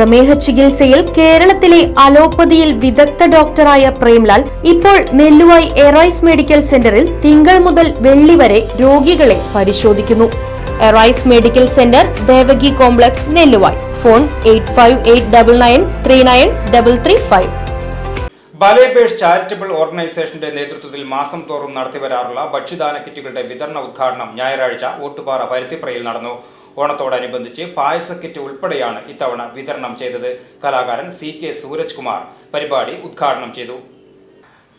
പ്രമേഹ ചികിത്സയിൽ കേരളത്തിലെ അലോപ്പതിയിൽ വിദഗ്ധ ഡോക്ടറായ പ്രേംലാൽ ഇപ്പോൾ നെല്ലുവായി എറൈസ് മെഡിക്കൽ സെന്ററിൽ തിങ്കൾ മുതൽ വെള്ളി വരെ രോഗികളെ പരിശോധിക്കുന്നു. Arise medical centre Devaki complex Nelluvayi. Phone eight five eight double nine three nine double three five. Charitable ഓർഗനൈസേഷന്റെ നേതൃത്വത്തിൽ മാസം തോറും നടത്തിവരാറുള്ള ഭക്ഷ്യദാന കിറ്റുകളുടെ വിതരണ ഉദ്ഘാടനം ഞായറാഴ്ച ഓട്ടുപാറ പരുത്തിപ്രയിൽ നടന്നു. ഓണത്തോടനുബന്ധിച്ച് പായസ കിറ്റ് ഉൾപ്പെടെയാണ് ഇത്തവണ വിതരണം ചെയ്തത്. കലാകാരൻ സി കെ സൂരജ് കുമാർ പരിപാടി ഉദ്ഘാടനം ചെയ്തു.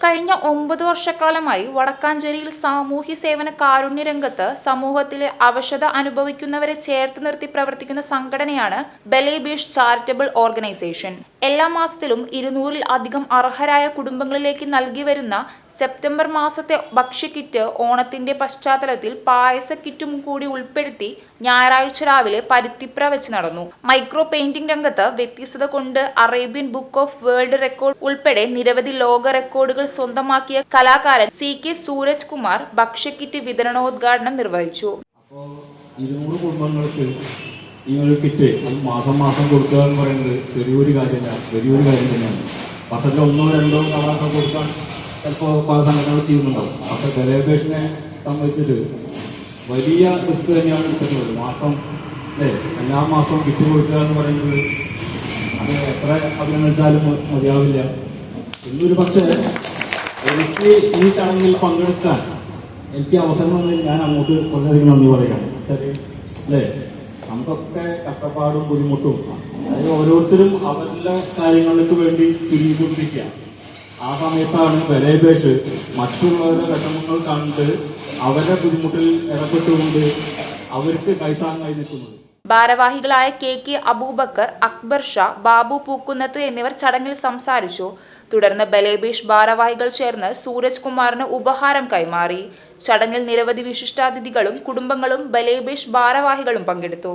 കഴിഞ്ഞ ഒമ്പത് വർഷക്കാലമായി വടക്കാഞ്ചേരിയിൽ സാമൂഹ്യ സേവന കാരുണ്യ രംഗത്ത് സമൂഹത്തിലെ അവശത അനുഭവിക്കുന്നവരെ ചേർത്ത് നിർത്തി പ്രവർത്തിക്കുന്ന സംഘടനയാണ് ബലേബീഷ് ചാരിറ്റബിൾ ഓർഗനൈസേഷൻ. എല്ലാ മാസത്തിലും ഇരുന്നൂറിൽ അധികം അർഹരായ കുടുംബങ്ങളിലേക്ക് നൽകി വരുന്ന സെപ്റ്റംബർ മാസത്തെ ഭക്ഷ്യക്കിറ്റ് ഓണത്തിന്റെ പശ്ചാത്തലത്തിൽ പായസ കിറ്റും കൂടി ഉൾപ്പെടുത്തി ഞായറാഴ്ച രാവിലെ പരുത്തിപ്ര വെച്ച് നടന്നു. മൈക്രോ പെയിന്റിംഗ് രംഗത്ത് വ്യത്യസ്തത കൊണ്ട് Arabian book of world record ഉൾപ്പെടെ നിരവധി ലോക റെക്കോർഡുകൾ സ്വന്തമാക്കിയ കലാകാരൻ സി കെ സൂരജ് കുമാർ ഭക്ഷ്യക്കിറ്റ് വിതരണോദ്ഘാടനം നിർവഹിച്ചു. കുടുംബങ്ങൾക്ക് ഈ ഒരു കിറ്റ് അത് മാസം മാസം കൊടുക്കുക എന്ന് പറയുന്നത് ചെറിയൊരു കാര്യമല്ല വലിയൊരു കാര്യം തന്നെയാണ്. വർഷത്തിൽ ഒന്നോ രണ്ടോ തവണ കൊടുക്കാൻ ചിലപ്പോൾ പല സംഘടനകൾ ചെയ്യുന്നുണ്ടാവും. അപ്പോൾ ഗലേബേഷനെ സംബന്ധിച്ചിട്ട് വലിയ റിസ്ക് തന്നെയാണ് എടുക്കുന്നത് മാസം അല്ലേ? എല്ലാ മാസവും കിറ്റ് കൊടുക്കുക എന്ന് പറയുന്നത് അത് എത്ര അഭിനന്ദിച്ചാലും മതിയാവില്ല. ഇന്നൊരു പക്ഷേ എനിക്ക് ഈ ചടങ്ങിൽ പങ്കെടുക്കാൻ എനിക്ക് അവസരം തന്നതിൽ ഞാൻ അങ്ങോട്ട് വളരെയധികം നന്ദി പറയാം അല്ലേ? നമുക്കൊക്കെ കഷ്ടപ്പാടും ബുദ്ധിമുട്ടും. അതായത് ഓരോരുത്തരും അവരുടെ കാര്യങ്ങൾക്ക് വേണ്ടി ചുരുങ്ങിക്കൊണ്ടിരിക്കുക ആ സമയത്താണ് ബലേബേഷ് മറ്റുള്ളവരുടെ വിഷമങ്ങൾ കണ്ട് അവരുടെ ബുദ്ധിമുട്ടിൽ ഇടപെട്ടുകൊണ്ട് അവർക്ക് കൈത്താങ്ങായി നിൽക്കുന്നത്. ഭാരവാഹികളായ കെ കെ അബൂബക്കർ അക്ബർ ഷാ ബാബു പൂക്കുന്നത്ത് എന്നിവർ ചടങ്ങിൽ സംസാരിച്ചു. തുടർന്ന് ബലേബേഷ് ഭാരവാഹികൾ ചേർന്ന് സൂരജ് കുമാറിന് ഉപഹാരം കൈമാറി. ചടങ്ങിൽ നിരവധി വിശിഷ്ടാതിഥികളും കുടുംബങ്ങളും ബലേബേഷ് ഭാരവാഹികളും പങ്കെടുത്തു.